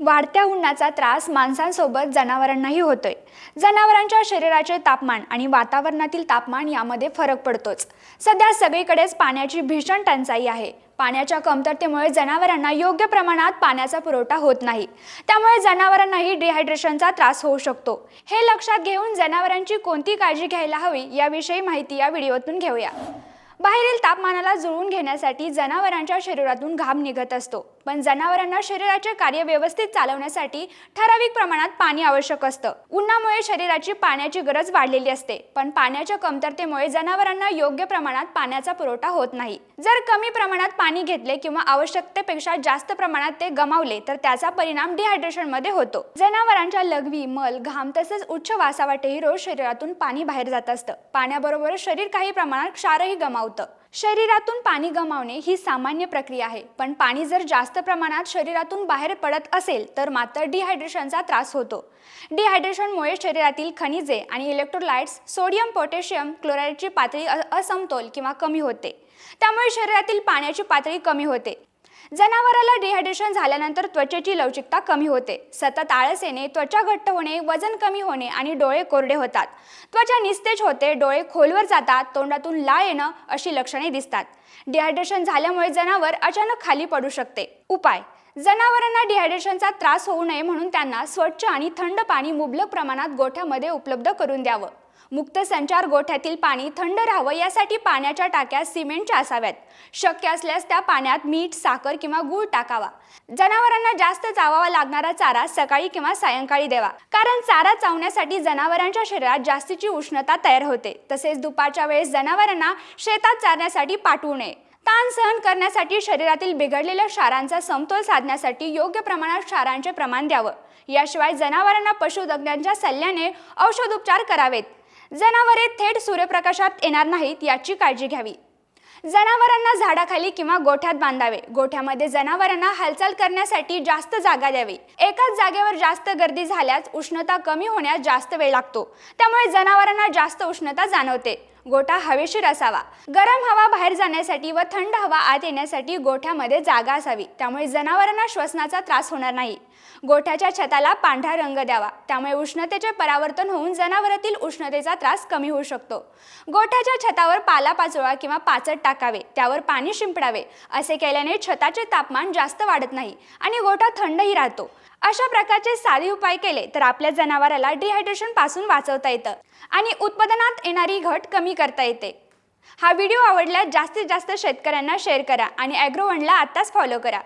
वाढत्या उन्हाचा त्रास माणसांसोबत जनावरांनाही होतोय. जनावरांच्या शरीराचे तापमान आणि वातावरणातील तापमान यामध्ये फरक पडतोच. सध्या सगळीकडेच पाण्याची भीषण टंचाई आहे. पाण्याच्या कमतरतेमुळे जनावरांना योग्य प्रमाणात पाण्याचा पुरवठा होत नाही. त्यामुळे जनावरांनाही डिहायड्रेशनचा त्रास होऊ शकतो. हे लक्षात घेऊन जनावरांची कोणती काळजी घ्यायला हवी याविषयी माहिती या व्हिडिओतून घेऊया. बाहेरील तापमानाला जुळवून घेण्यासाठी जनावरांच्या शरीरातून घाम निघत असतो. पण जनावरांना शरीराचे कार्य व्यवस्थित चालवण्यासाठी ठराविक प्रमाणात पाणी आवश्यक असतं. उन्हामुळे शरीराची पाण्याची गरज वाढलेली असते पण पाण्याच्या कमतरतेमुळे जनावरांना योग्य प्रमाणात पाण्याचा पुरवठा होत नाही. जर कमी प्रमाणात पाणी घेतले किंवा आवश्यकतेपेक्षा जास्त प्रमाणात ते गमावले तर त्याचा परिणाम डिहायड्रेशनमध्ये होतो. जनावरांच्या लघवी मल घाम तसेच उच्च वासावाटेही रोज शरीरातून पाणी बाहेर जात असतं. पाण्याबरोबर शरीर काही प्रमाणात क्षारही गमावतं. शरीरातून पाणी गमावणे ही सामान्य प्रक्रिया आहे. पण पाणी जर जास्त प्रमाणात शरीरातून बाहेर पडत असेल तर मात्र डिहायड्रेशनचा त्रास होतो. डिहायड्रेशनमुळे शरीरातील खनिजे आणि इलेक्ट्रोलाइट्स सोडियम पोटॅशियम क्लोराईडची पातळी असमतोल किंवा कमी होते. त्यामुळे शरीरातील पाण्याची पातळी कमी होते. जनावराला डिहायड्रेशन झाल्यानंतर त्वचेची लवचिकता कमी होते. सतत आळस येणे त्वचा घट्ट होणे वजन कमी होणे आणि डोळे कोरडे होतात. त्वचा निस्तेज होते डोळे खोलवर जातात तोंडातून लाळ येणं अशी लक्षणे दिसतात. डिहायड्रेशन झाल्यामुळे जनावर अचानक खाली पडू शकते. उपाय जनावरांना डिहायड्रेशनचा त्रास होऊ नये म्हणून त्यांना स्वच्छ आणि थंड पाणी मुबलक प्रमाणात गोठ्यामध्ये उपलब्ध करून द्यावं. मुक्त संचार गोठ्यातील पाणी थंड राहावं यासाठी पाण्याच्या टाक्या सिमेंटच्या असाव्यात. शक्य असल्यास त्या पाण्यात मीठ साखर किंवा गूळ टाकावा. जनावरांना जास्त चावावा लागणारा चारा सकाळी किंवा सायंकाळी द्यावा. कारण चारा चावण्यासाठी जनावरांच्या शरीरात जास्तीची उष्णता तयार होते. तसेच दुपारच्या वेळेस जनावरांना शेतात चारण्यासाठी पाठवू नये. ताण सहन करण्यासाठी शरीरातील बिघडलेल्या क्षारांचा समतोल साधण्यासाठी योग्य प्रमाणात क्षारांचे प्रमाण द्यावं. याशिवाय जनावरांना पशुतज्ञांच्या सल्ल्याने औषधोपचार करावेत. जनावरे थेट सूर्यप्रकाशात येणार नाहीत याची काळजी घ्यावी. जनावरांना झाडाखाली किंवा गोठ्यात बांधावे. गोठ्यामध्ये जनावरांना हालचाल करण्यासाठी जास्त जागा द्यावी. एकाच जागेवर जास्त गर्दी झाल्यास उष्णता कमी होण्यास जास्त वेळ लागतो. त्यामुळे जनावरांना जास्त उष्णता जाणवते. गोठा हवेशीर असावा. गरम हवा बाहेर जाण्यासाठी व थंड हवा आत येण्यासाठी गोठ्यामध्ये जागा असावी. त्यामुळे जनावरांना श्वसनाचा त्रास होणार नाही. गोठ्याच्या छताला पांढरा रंग द्यावा. त्यामुळे उष्णतेचे परावर्तन होऊन जनावरातील उष्णतेचा त्रास कमी होऊ शकतो. गोठ्याच्या छतावर पालापाचोळा किंवा पाचट टाकावे त्यावर पाणी शिंपडावे असे केल्याने छताचे तापमान जास्त वाढत नाही आणि गोठा थंडही राहतो. अशा प्रकारचे साधे उपाय केले तर आपल्या जनावराला डिहायड्रेशनपासून वाचवता येतं आणि उत्पादनात येणारी घट कमी करता येते. हा व्हिडिओ आवडल्यास जास्तीत जास्त शेतकऱ्यांना शेअर करा आणि ॲग्रोवनला आत्ताच फॉलो करा.